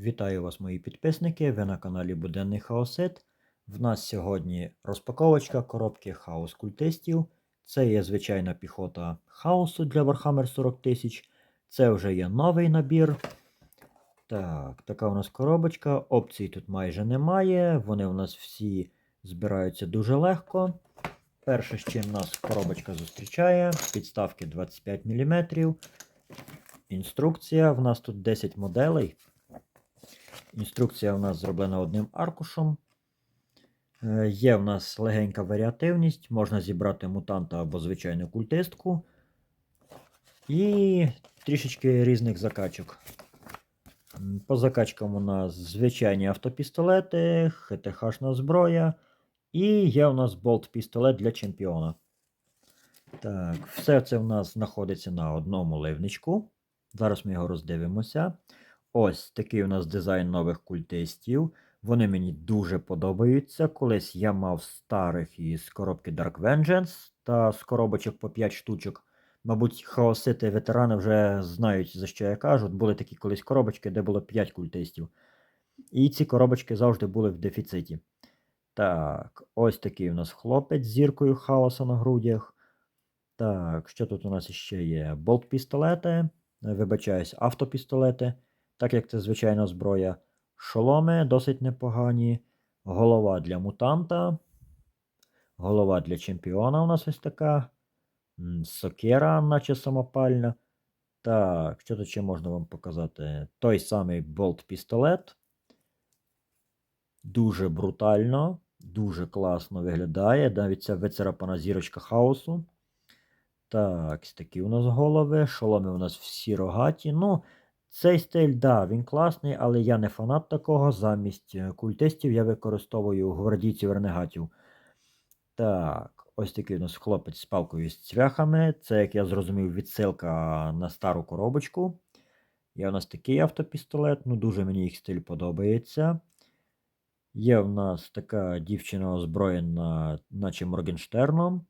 Вітаю вас, мої підписники. Ви на каналі Буденний Хаосит. В нас сьогодні розпаковочка коробки хаос культистів. Це є звичайна піхота хаосу для Warhammer 40 тисяч. Це вже є новий набір. Так, така у нас коробочка. Опцій тут майже немає. Вони у нас всі збираються дуже легко. Перше, з чим нас коробочка зустрічає, підставки 25 мм. Інструкція. В нас тут 10 моделей. Інструкція у нас зроблена одним аркушем. Е, Є в нас легенька варіативність, можна зібрати мутанта або звичайну культистку. І трішечки різних закачок. По закачкам у нас звичайні автопістолети, ХТХшна зброя. І є у нас болт-пістолет для чемпіона. Так, все це в нас знаходиться на одному ливничку. Зараз ми його роздивимося. Ось такий у нас дизайн нових культистів. Вони мені дуже подобаються. Колись я мав старих із коробки Dark Vengeance та з коробочок по 5 штучок. Мабуть, хаосити ветерани вже знають, за що я кажу. Були такі колись коробочки, де було 5 культистів. І ці коробочки завжди були в дефіциті. Так, ось такий у нас хлопець з зіркою хаоса на грудях. Так, що тут у нас ще є? Болт-пістолети, вибачаюсь, автопістолети, так як це звичайна зброя. Шоломи досить непогані. Голова для мутанта. Голова для чемпіона у нас ось така. М, Сокира, наче самопальна. Так, що тут ще можна вам показати? Той самий болт-пістолет. Дуже брутально, дуже класно виглядає. Навіть ця вицарапана зірочка хаосу. Так, такі у нас голови. Шоломи у нас всі рогаті. Ну, цей стиль, да, він класний, але я не фанат такого. Замість е, культистів я використовую гвардійців ренегатів. Так, ось такий у нас хлопець з палкою з цвяхами. Це, як я зрозумів, відсилка на стару коробочку. Є у нас такий автопістолет, ну дуже мені їх стиль подобається. Є в нас така дівчина озброєна, наче Моргенштерном.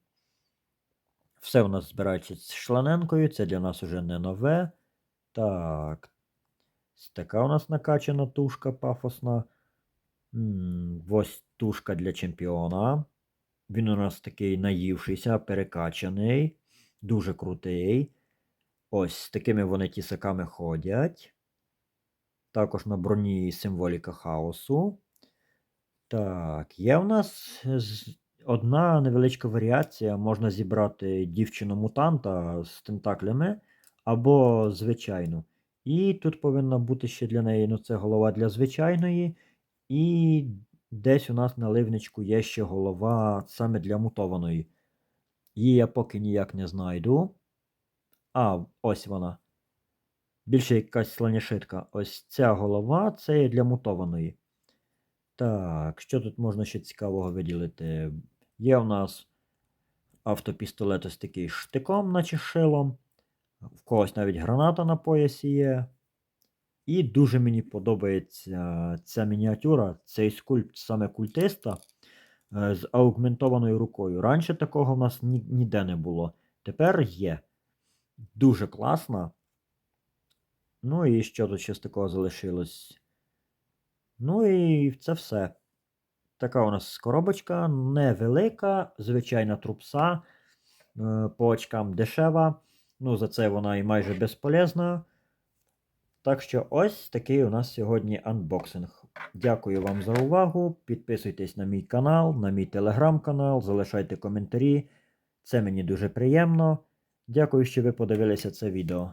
Все у нас збирається з шланенкою, це для нас уже не нове. Так. Така у нас накачана тушка пафосна. Ось тушка для чемпіона. Він у нас такий наївшийся, перекачаний, дуже крутий. Ось з такими вони тісаками ходять. Також на броні символіка хаосу. Так, є в нас одна невеличка варіація. Можна зібрати дівчину-мутанта з тентаклями або звичайну. І тут повинна бути ще для неї ну, це голова для звичайної. І десь у нас на ливничку є ще голова саме для мутованої. Її я поки ніяк не знайду. А, ось вона. Більше якась слоняшитка. Ось ця голова це є для мутованої. Так, що тут можна ще цікавого виділити? Є у нас автопістолет ось такий штиком, наче шилом. В когось навіть граната на поясі є. І дуже мені подобається ця мініатюра, цей скульпт саме культиста е, з аугментованою рукою. Раніше такого в нас ні- ніде не було. Тепер є. Дуже класно. Ну і що тут ще з такого залишилось? Ну і це все. Така у нас коробочка невелика, звичайна трупса. е, По очкам дешева. Ну, за це вона і майже безполезна. Так що ось такий у нас сьогодні анбоксинг. Дякую вам за увагу. Підписуйтесь на мій канал, на мій телеграм-канал, залишайте коментарі. Це мені дуже приємно. Дякую, що ви подивилися це відео.